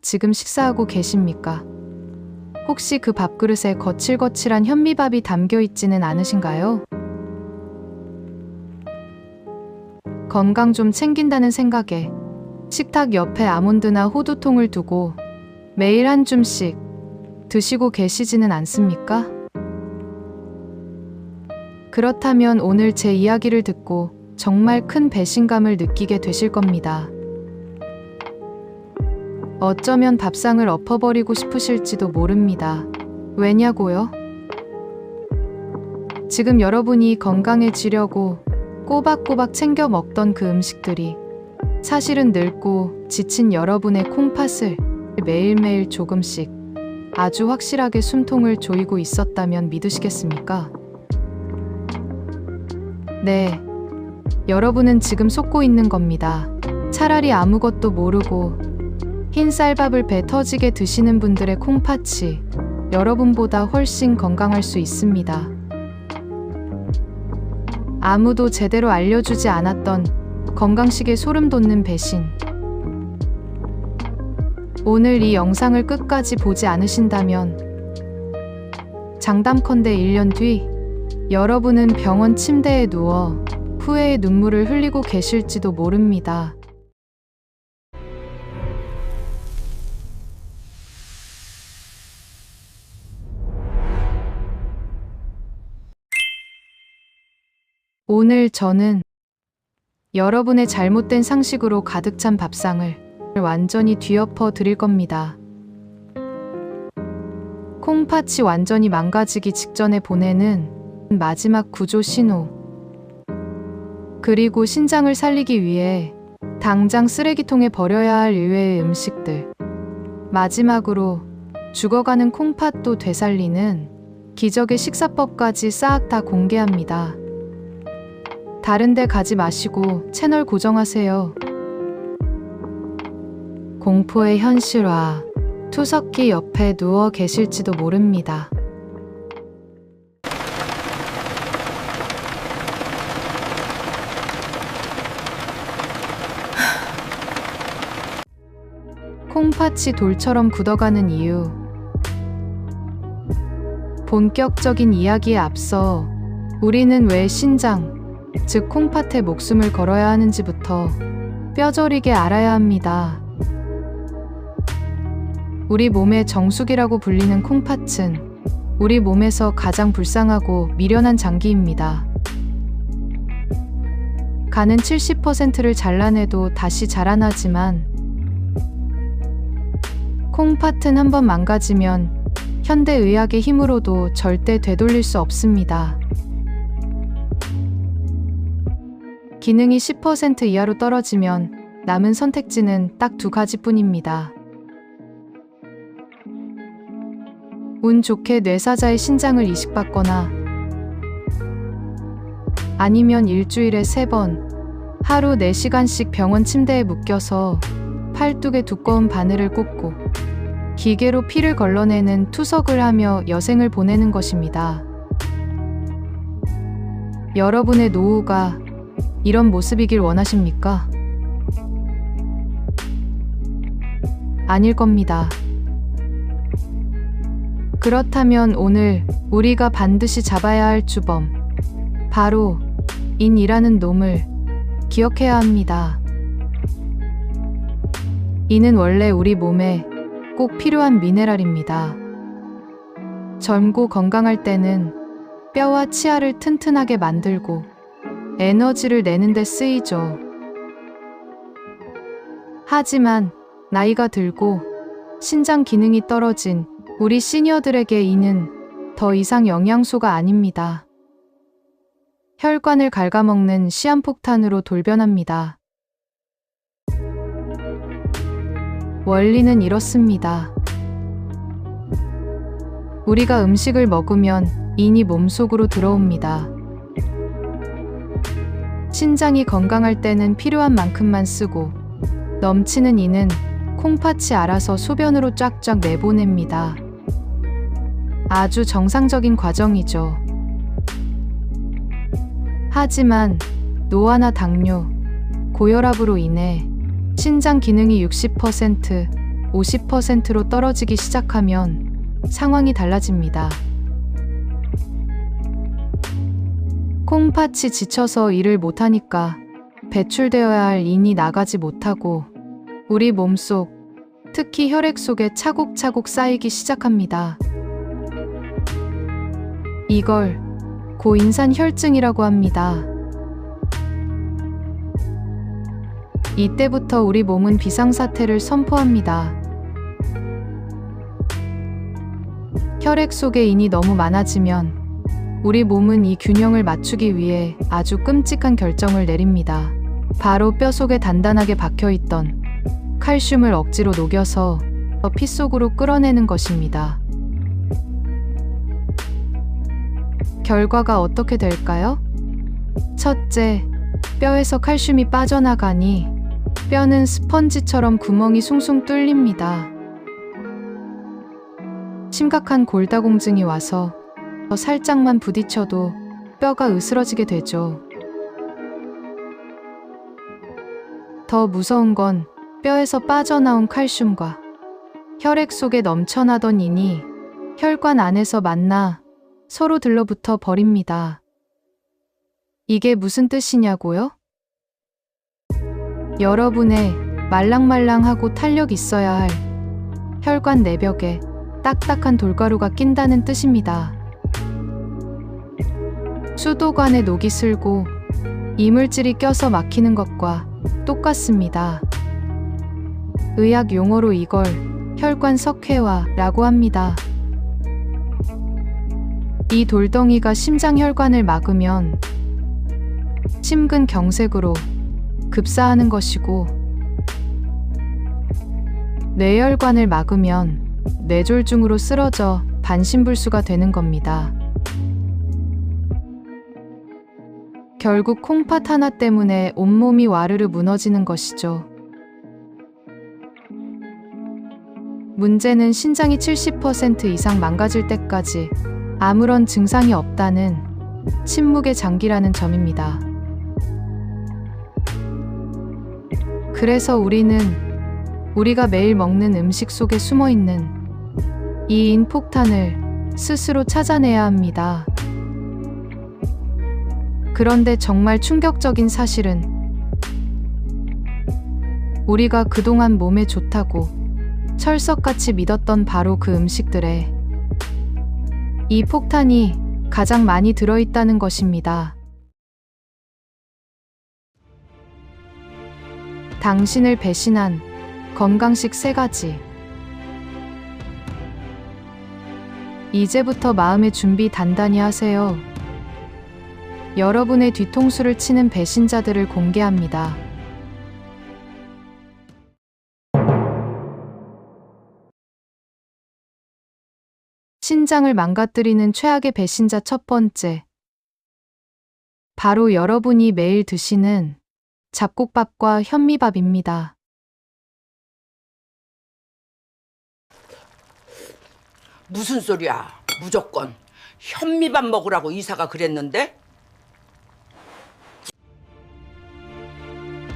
지금 식사하고 계십니까? 혹시 그 밥그릇에 거칠거칠한 현미밥이 담겨 있지는 않으신가요? 건강 좀 챙긴다는 생각에 식탁 옆에 아몬드나 호두통을 두고 매일 한 줌씩 드시고 계시지는 않습니까? 그렇다면 오늘 제 이야기를 듣고 정말 큰 배신감을 느끼게 되실 겁니다. 어쩌면 밥상을 엎어버리고 싶으실지도 모릅니다. 왜냐고요? 지금 여러분이 건강해지려고 꼬박꼬박 챙겨 먹던 그 음식들이 사실은 늙고 지친 여러분의 콩팥을 매일매일 조금씩 아주 확실하게 숨통을 조이고 있었다면 믿으시겠습니까? 네. 여러분은 지금 속고 있는 겁니다. 차라리 아무것도 모르고 흰 쌀밥을 배 터지게 드시는 분들의 콩팥이 여러분보다 훨씬 건강할 수 있습니다. 아무도 제대로 알려주지 않았던 건강식의 소름 돋는 배신. 오늘 이 영상을 끝까지 보지 않으신다면 장담컨대 1년 뒤 여러분은 병원 침대에 누워 후회의 눈물을 흘리고 계실지도 모릅니다. 오늘 저는 여러분의 잘못된 상식으로 가득 찬 밥상을 완전히 뒤엎어 드릴 겁니다. 콩팥이 완전히 망가지기 직전에 보내는 마지막 구조 신호. 그리고 신장을 살리기 위해 당장 쓰레기통에 버려야 할 의외의 음식들. 마지막으로 죽어가는 콩팥도 되살리는 기적의 식사법까지 싹 다 공개합니다. 다른 데 가지 마시고 채널 고정하세요. 공포의 현실화. 투석기 옆에 누워 계실지도 모릅니다. 콩팥이 돌처럼 굳어가는 이유. 본격적인 이야기에 앞서 우리는 왜 신장, 즉 콩팥에 목숨을 걸어야 하는지부터 뼈저리게 알아야 합니다. 우리 몸의 정수기라고 불리는 콩팥은 우리 몸에서 가장 불쌍하고 미련한 장기입니다. 간은 70%를 잘라내도 다시 자라나지만 콩팥은 한번 망가지면 현대의학의 힘으로도 절대 되돌릴 수 없습니다. 기능이 10% 이하로 떨어지면 남은 선택지는 딱 두 가지뿐입니다. 운 좋게 뇌사자의 신장을 이식받거나 아니면 일주일에 세 번 하루 4시간씩 병원 침대에 묶여서 팔뚝에 두꺼운 바늘을 꽂고 기계로 피를 걸러내는 투석을 하며 여생을 보내는 것입니다. 여러분의 노후가 이런 모습이길 원하십니까? 아닐 겁니다. 그렇다면 오늘 우리가 반드시 잡아야 할 주범, 바로 인이라는 놈을 기억해야 합니다. 이는 원래 우리 몸에 꼭 필요한 미네랄입니다. 젊고 건강할 때는 뼈와 치아를 튼튼하게 만들고 에너지를 내는데 쓰이죠. 하지만 나이가 들고 신장 기능이 떨어진 우리 시니어들에게 이는 더 이상 영양소가 아닙니다. 혈관을 갉아먹는 시한폭탄으로 돌변합니다. 원리는 이렇습니다. 우리가 음식을 먹으면 인이 몸속으로 들어옵니다. 신장이 건강할 때는 필요한 만큼만 쓰고 넘치는 이는 콩팥이 알아서 소변으로 쫙쫙 내보냅니다. 아주 정상적인 과정이죠. 하지만 노화나 당뇨, 고혈압으로 인해 신장 기능이 60%, 50%로 떨어지기 시작하면 상황이 달라집니다. 콩팥이 지쳐서 일을 못하니까 배출되어야 할 인이 나가지 못하고 우리 몸속, 특히 혈액 속에 차곡차곡 쌓이기 시작합니다. 이걸 고인산 혈증이라고 합니다. 이때부터 우리 몸은 비상사태를 선포합니다. 혈액 속에 인이 너무 많아지면 우리 몸은 이 균형을 맞추기 위해 아주 끔찍한 결정을 내립니다. 바로 뼈 속에 단단하게 박혀 있던 칼슘을 억지로 녹여서 피 속으로 끌어내는 것입니다. 결과가 어떻게 될까요? 첫째, 뼈에서 칼슘이 빠져나가니 뼈는 스펀지처럼 구멍이 숭숭 뚫립니다. 심각한 골다공증이 와서 더 살짝만 부딪혀도 뼈가 으스러지게 되죠. 더 무서운 건 뼈에서 빠져나온 칼슘과 혈액 속에 넘쳐나던 인이 혈관 안에서 만나 서로 들러붙어 버립니다. 이게 무슨 뜻이냐고요? 여러분의 말랑말랑하고 탄력 있어야 할 혈관 내벽에 딱딱한 돌가루가 낀다는 뜻입니다. 수도관에 녹이 슬고 이물질이 껴서 막히는 것과 똑같습니다. 의학 용어로 이걸 혈관 석회화라고 합니다. 이 돌덩이가 심장 혈관을 막으면 심근 경색으로 급사하는 것이고 뇌혈관을 막으면 뇌졸중으로 쓰러져 반신불수가 되는 겁니다. 결국 콩팥 하나 때문에 온몸이 와르르 무너지는 것이죠. 문제는 신장이 70% 이상 망가질 때까지 아무런 증상이 없다는 침묵의 장기라는 점입니다. 그래서 우리는 우리가 매일 먹는 음식 속에 숨어 있는 이 인폭탄을 스스로 찾아내야 합니다. 그런데 정말 충격적인 사실은 우리가 그동안 몸에 좋다고 철석같이 믿었던 바로 그 음식들에 이 폭탄이 가장 많이 들어있다는 것입니다. 당신을 배신한 건강식 세 가지. 이제부터 마음의 준비 단단히 하세요. 여러분의 뒤통수를 치는 배신자들을 공개합니다. 신장을 망가뜨리는 최악의 배신자 첫 번째. 바로 여러분이 매일 드시는 잡곡밥과 현미밥입니다. 무슨 소리야? 무조건 현미밥 먹으라고 이사가 그랬는데?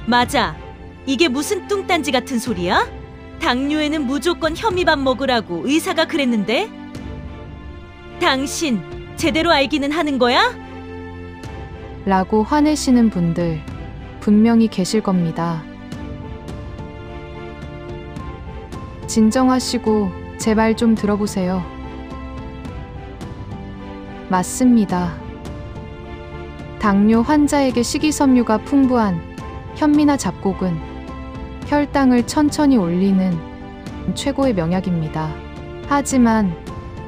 맞아. 이게 무슨 뚱딴지 같은 소리야? 당뇨에는 무조건 현미밥 먹으라고 의사가 그랬는데? 당신 제대로 알기는 하는 거야? 라고 화내시는 분들 분명히 계실 겁니다. 진정하시고 제말좀 들어보세요. 맞습니다. 당뇨 환자에게 식이섬유가 풍부한 현미나 잡곡은 혈당을 천천히 올리는 최고의 명약입니다. 하지만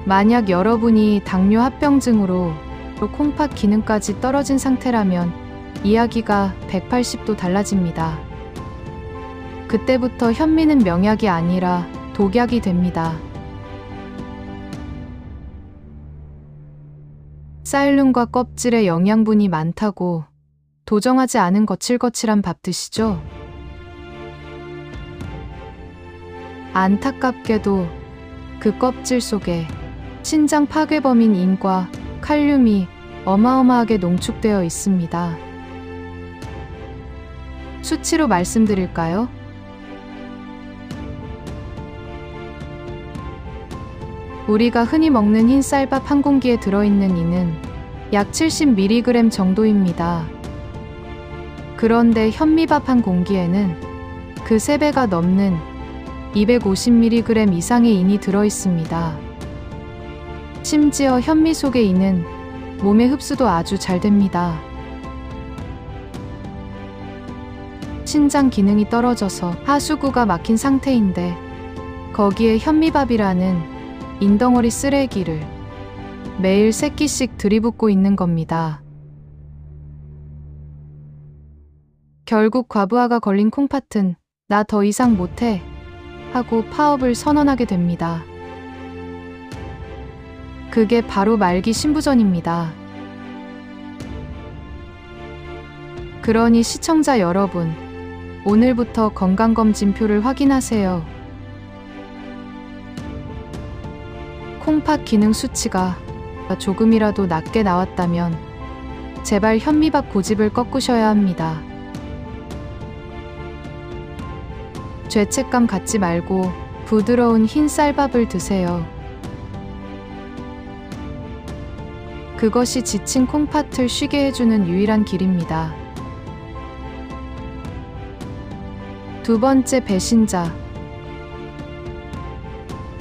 만약 여러분이 당뇨 합병증으로 콩팥 기능까지 떨어진 상태라면 이야기가 180도 달라집니다. 그때부터 현미는 명약이 아니라 독약이 됩니다. 쌀눈과 껍질에 영양분이 많다고 도정하지 않은 거칠거칠한 밥 드시죠? 안타깝게도 그 껍질 속에 신장 파괴범인 인과 칼륨이 어마어마하게 농축되어 있습니다. 수치로 말씀드릴까요? 우리가 흔히 먹는 흰 쌀밥 한 공기에 들어있는 이는 약 70mg 정도입니다. 그런데 현미밥 한 공기에는 그 3배가 넘는 250mg 이상의 인이 들어 있습니다. 심지어 현미 속의 인은 몸의 흡수도 아주 잘 됩니다. 신장 기능이 떨어져서 하수구가 막힌 상태인데 거기에 현미밥이라는 인덩어리 쓰레기를 매일 세 끼씩 들이붓고 있는 겁니다. 결국 과부하가 걸린 콩팥은 나 더 이상 못해 하고 파업을 선언하게 됩니다. 그게 바로 말기 신부전입니다. 그러니 시청자 여러분, 오늘부터 건강검진표를 확인하세요. 콩팥 기능 수치가 조금이라도 낮게 나왔다면 제발 현미밥 고집을 꺾으셔야 합니다. 죄책감 갖지 말고 부드러운 흰 쌀밥을 드세요. 그것이 지친 콩팥을 쉬게 해주는 유일한 길입니다. 두 번째 배신자.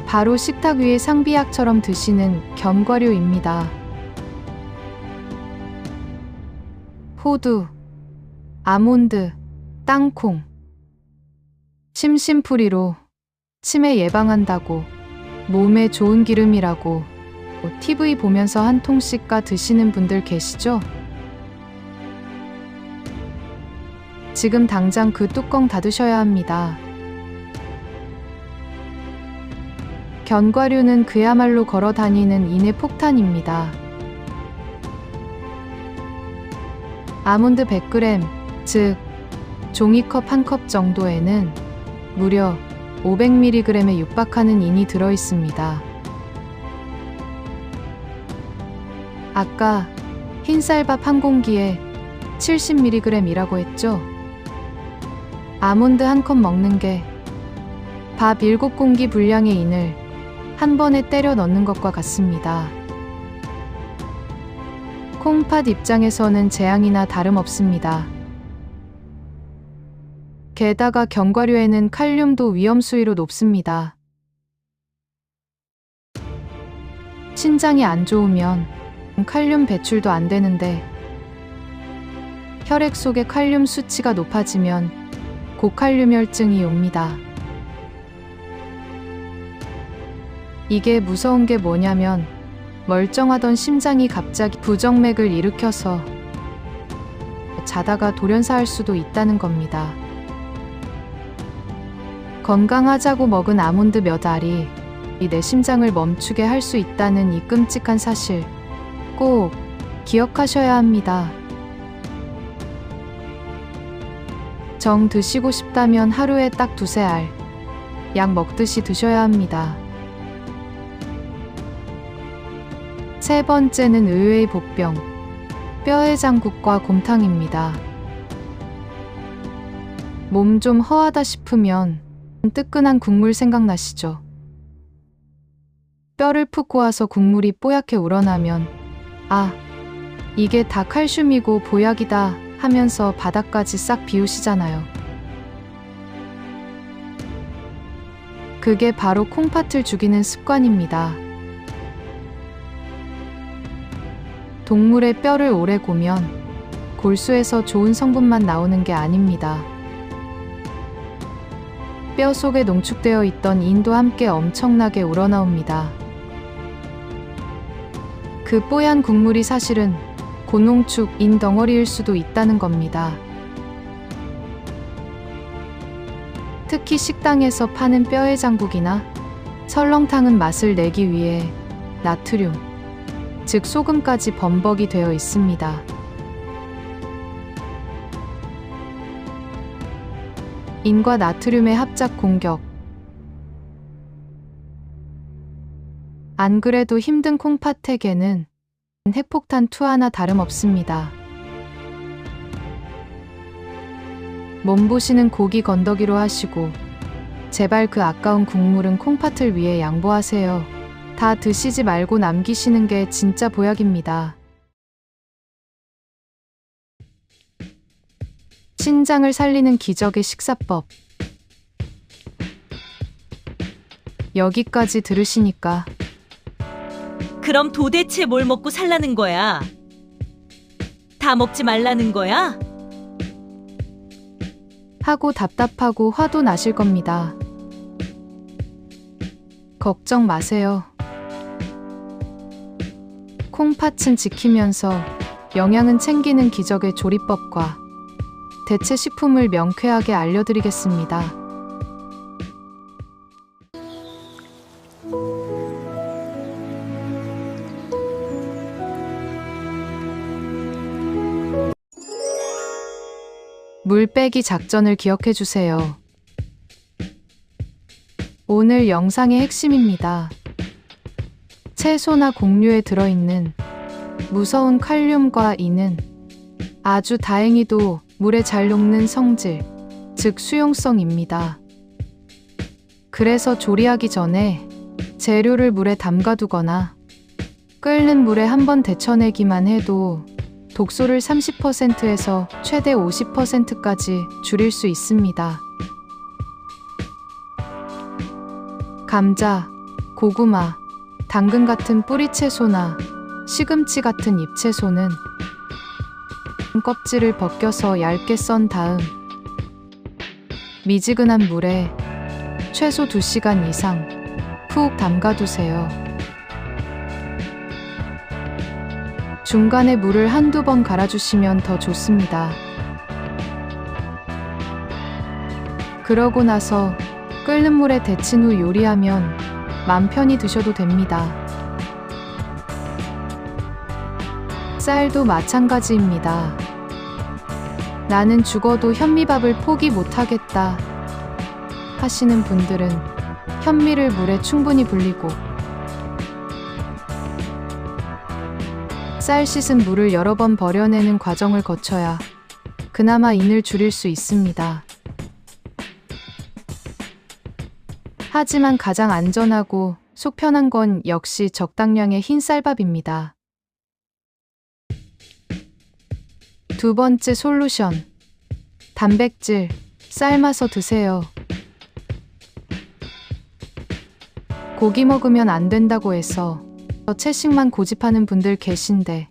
바로 식탁 위에 상비약처럼 드시는 견과류입니다. 호두, 아몬드, 땅콩. 심심풀이로 치매 예방한다고 몸에 좋은 기름이라고 TV 보면서 한 통씩 까 드시는 분들 계시죠? 지금 당장 그 뚜껑 닫으셔야 합니다. 견과류는 그야말로 걸어 다니는 인의 폭탄입니다. 아몬드 100g, 즉 종이컵 한 컵 정도에는 무려 500mg에 육박하는 인이 들어 있습니다. 아까 흰쌀밥 한 공기에 70mg이라고 했죠? 아몬드 한 컵 먹는 게 밥 7공기 분량의 인을 한 번에 때려 넣는 것과 같습니다. 콩팥 입장에서는 재앙이나 다름없습니다. 게다가 견과류에는 칼륨도 위험 수위로 높습니다. 신장이 안 좋으면 칼륨 배출도 안 되는데 혈액 속의 칼륨 수치가 높아지면 고칼륨혈증이 옵니다. 이게 무서운 게 뭐냐면 멀쩡하던 심장이 갑자기 부정맥을 일으켜서 자다가 돌연사할 수도 있다는 겁니다. 건강하자고 먹은 아몬드 몇 알이 내 심장을 멈추게 할 수 있다는 이 끔찍한 사실 꼭 기억하셔야 합니다. 정 드시고 싶다면 하루에 딱 두세 알, 약 먹듯이 드셔야 합니다. 세 번째는 의외의 복병, 뼈의 장국과 곰탕입니다. 몸 좀 허하다 싶으면 뜨끈한 국물 생각나시죠? 뼈를 푹 고아서 국물이 뽀얗게 우러나면 아, 이게 다 칼슘이고 보약이다 하면서 바닥까지 싹 비우시잖아요. 그게 바로 콩팥을 죽이는 습관입니다. 동물의 뼈를 오래 고면 골수에서 좋은 성분만 나오는 게 아닙니다. 뼈 속에 농축되어 있던 인도 함께 엄청나게 우러나옵니다. 그 뽀얀 국물이 사실은 고농축 인 덩어리일 수도 있다는 겁니다. 특히 식당에서 파는 뼈의 장국이나 설렁탕은 맛을 내기 위해 나트륨, 즉 소금까지 범벅이 되어 있습니다. 인과 나트륨의 합작 공격. 안 그래도 힘든 콩팥에게는 핵폭탄 투 하나 다름없습니다. 몸보시는 고기 건더기로 하시고 제발 그 아까운 국물은 콩팥을 위해 양보하세요. 다 드시지 말고 남기시는 게 진짜 보약입니다. 신장을 살리는 기적의 식사법. 여기까지 들으시니까 그럼 도대체 뭘 먹고 살라는 거야? 다 먹지 말라는 거야? 하고 답답하고 화도 나실 겁니다. 걱정 마세요. 콩팥은 지키면서 영양은 챙기는 기적의 조리법과 대체 식품을 명쾌하게 알려드리겠습니다. 물 빼기 작전을 기억해 주세요. 오늘 영상의 핵심입니다. 채소나 곡류에 들어있는 무서운 칼륨과 이는 아주 다행히도 물에 잘 녹는 성질, 즉 수용성입니다. 그래서 조리하기 전에 재료를 물에 담가두거나 끓는 물에 한 번 데쳐내기만 해도 독소를 30%에서 최대 50%까지 줄일 수 있습니다. 감자, 고구마, 당근 같은 뿌리채소나 시금치 같은 잎채소는 껍질을 벗겨서 얇게 썬 다음 미지근한 물에 최소 2시간 이상 푹 담가두세요. 중간에 물을 한두 번 갈아주시면 더 좋습니다. 그러고 나서 끓는 물에 데친 후 요리하면 맘 편히 드셔도 됩니다. 쌀도 마찬가지입니다. 나는 죽어도 현미밥을 포기 못하겠다 하시는 분들은 현미를 물에 충분히 불리고 쌀 씻은 물을 여러 번 버려내는 과정을 거쳐야 그나마 인을 줄일 수 있습니다. 하지만 가장 안전하고 속 편한 건 역시 적당량의 흰 쌀밥입니다. 두 번째 솔루션. 단백질, 삶아서 드세요. 고기 먹으면 안 된다고 해서 채식만 고집하는 분들 계신데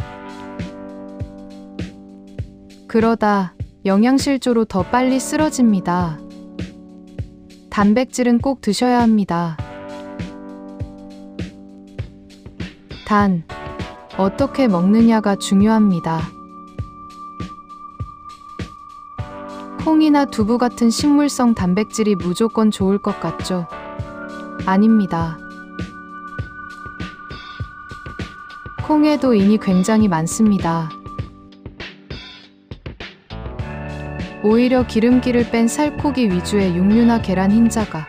그러다 영양실조로 더 빨리 쓰러집니다. 단백질은 꼭 드셔야 합니다. 단, 어떻게 먹느냐가 중요합니다. 콩이나 두부 같은 식물성 단백질이 무조건 좋을 것 같죠? 아닙니다. 콩에도 인이 굉장히 많습니다. 오히려 기름기를 뺀 살코기 위주의 육류나 계란 흰자가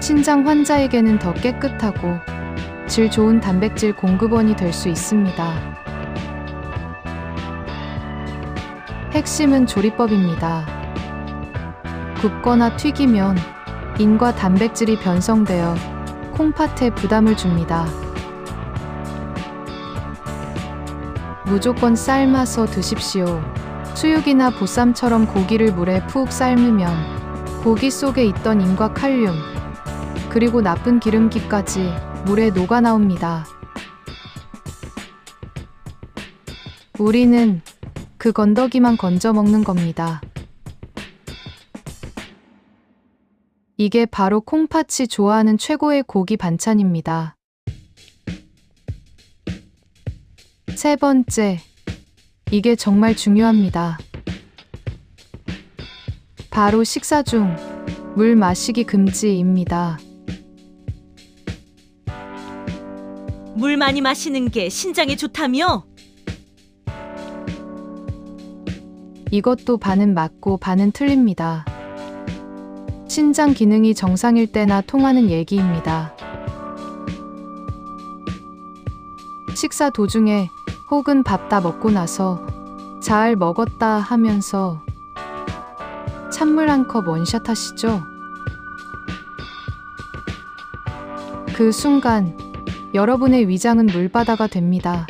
신장 환자에게는 더 깨끗하고 질 좋은 단백질 공급원이 될 수 있습니다. 핵심은 조리법입니다. 굽거나 튀기면 인과 단백질이 변성되어 콩팥에 부담을 줍니다. 무조건 삶아서 드십시오. 수육이나 보쌈처럼 고기를 물에 푹 삶으면 고기 속에 있던 인과 칼륨, 그리고 나쁜 기름기까지 물에 녹아 나옵니다. 우리는 그 건더기만 건져 먹는 겁니다. 이게 바로 콩팥이 좋아하는 최고의 고기 반찬입니다. 세 번째, 이게 정말 중요합니다. 바로 식사 중 물 마시기 금지입니다. 물 많이 마시는 게 신장에 좋다며? 이것도 반은 맞고 반은 틀립니다. 신장 기능이 정상일 때나 통하는 얘기입니다. 식사 도중에 혹은 밥 다 먹고 나서 잘 먹었다 하면서 찬물 한 컵 원샷 하시죠? 그 순간 여러분의 위장은 물바다가 됩니다.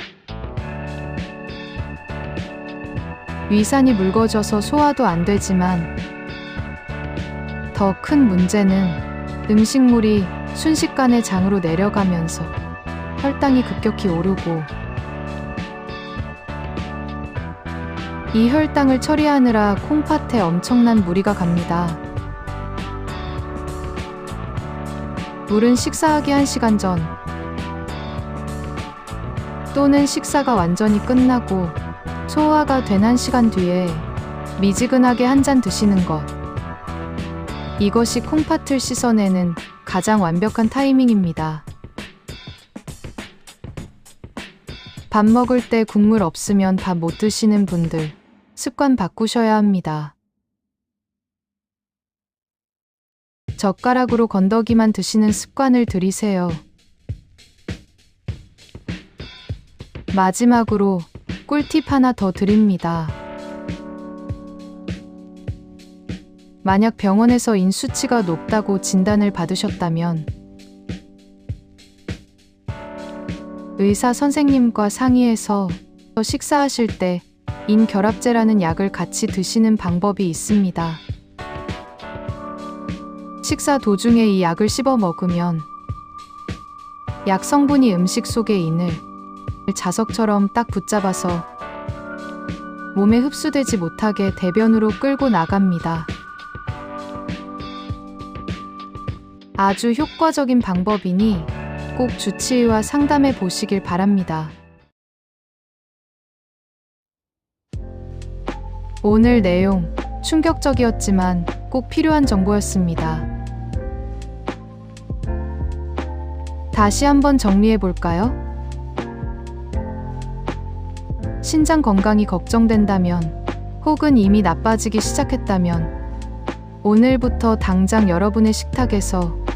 위산이 묽어져서 소화도 안 되지만 더 큰 문제는 음식물이 순식간에 장으로 내려가면서 혈당이 급격히 오르고 이 혈당을 처리하느라 콩팥에 엄청난 무리가 갑니다. 물은 식사하기 1시간 전 또는 식사가 완전히 끝나고 소화가 된 1시간 뒤에 미지근하게 한 잔 드시는 것. 이것이 콩팥을 씻어내는 가장 완벽한 타이밍입니다. 밥 먹을 때 국물 없으면 밥 못 드시는 분들 습관 바꾸셔야 합니다. 젓가락으로 건더기만 드시는 습관을 들이세요. 마지막으로 꿀팁 하나 더 드립니다. 만약 병원에서 인 수치가 높다고 진단을 받으셨다면 의사 선생님과 상의해서 식사하실 때 인 결합제라는 약을 같이 드시는 방법이 있습니다. 식사 도중에 이 약을 씹어 먹으면 약 성분이 음식 속에 인을 자석처럼 딱 붙잡아서 몸에 흡수되지 못하게 대변으로 끌고 나갑니다. 아주 효과적인 방법이니 꼭 주치의와 상담해 보시길 바랍니다. 오늘 내용 충격적이었지만 꼭 필요한 정보였습니다. 다시 한번 정리해 볼까요? 신장 건강이 걱정된다면 혹은 이미 나빠지기 시작했다면 오늘부터 당장 여러분의 식탁에서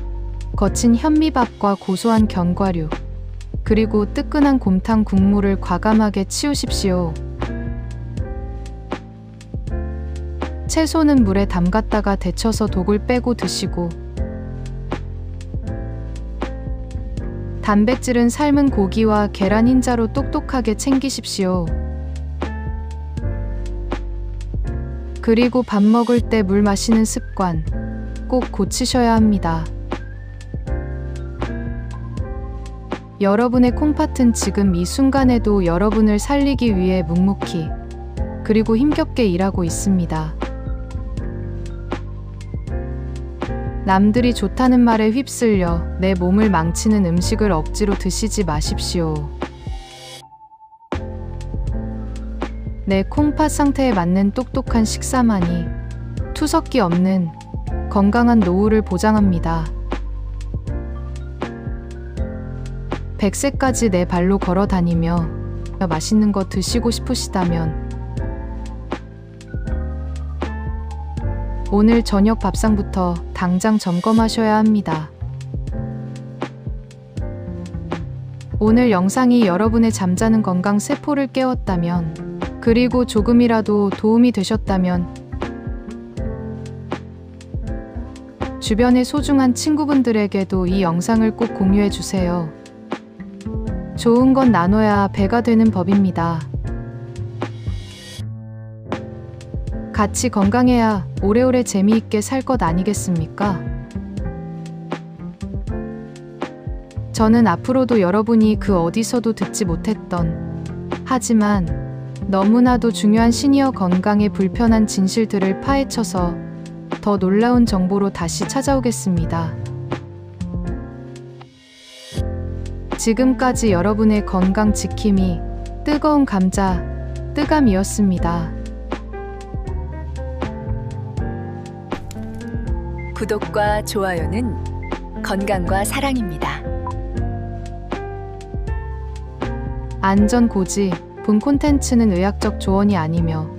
거친 현미밥과 고소한 견과류 그리고 뜨끈한 곰탕 국물을 과감하게 치우십시오. 채소는 물에 담갔다가 데쳐서 독을 빼고 드시고 단백질은 삶은 고기와 계란 흰자로 똑똑하게 챙기십시오. 그리고 밥 먹을 때 물 마시는 습관 꼭 고치셔야 합니다. 여러분의 콩팥은 지금 이 순간에도 여러분을 살리기 위해 묵묵히 그리고 힘겹게 일하고 있습니다. 남들이 좋다는 말에 휩쓸려 내 몸을 망치는 음식을 억지로 드시지 마십시오. 내 콩팥 상태에 맞는 똑똑한 식사만이 투석기 없는 건강한 노후를 보장합니다. 100세까지 내 발로 걸어 다니며 맛있는 거 드시고 싶으시다면 오늘 저녁 밥상부터 당장 점검하셔야 합니다. 오늘 영상이 여러분의 잠자는 건강 세포를 깨웠다면, 그리고 조금이라도 도움이 되셨다면, 주변의 소중한 친구분들에게도 이 영상을 꼭 공유해 주세요. 좋은 건 나눠야 배가 되는 법입니다. 같이 건강해야 오래오래 재미있게 살 것 아니겠습니까? 저는 앞으로도 여러분이 그 어디서도 듣지 못했던, 하지만 너무나도 중요한 시니어 건강의 불편한 진실들을 파헤쳐서 더 놀라운 정보로 다시 찾아오겠습니다. 지금까지 여러분의 건강 지킴이 뜨거운 감자 뜨감이었습니다. 구독과 좋아요는 건강과 사랑입니다. 안전 고지 본 콘텐츠는 의학적 조언이 아니며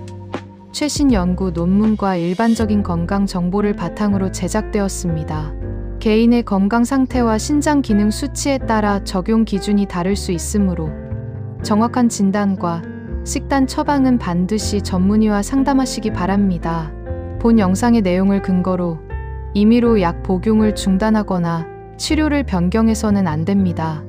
최신 연구 논문과 일반적인 건강 정보를 바탕으로 제작되었습니다. 개인의 건강 상태와 신장 기능 수치에 따라 적용 기준이 다를 수 있으므로 정확한 진단과 식단 처방은 반드시 전문의와 상담하시기 바랍니다. 본 영상의 내용을 근거로 임의로 약 복용을 중단하거나 치료를 변경해서는 안 됩니다.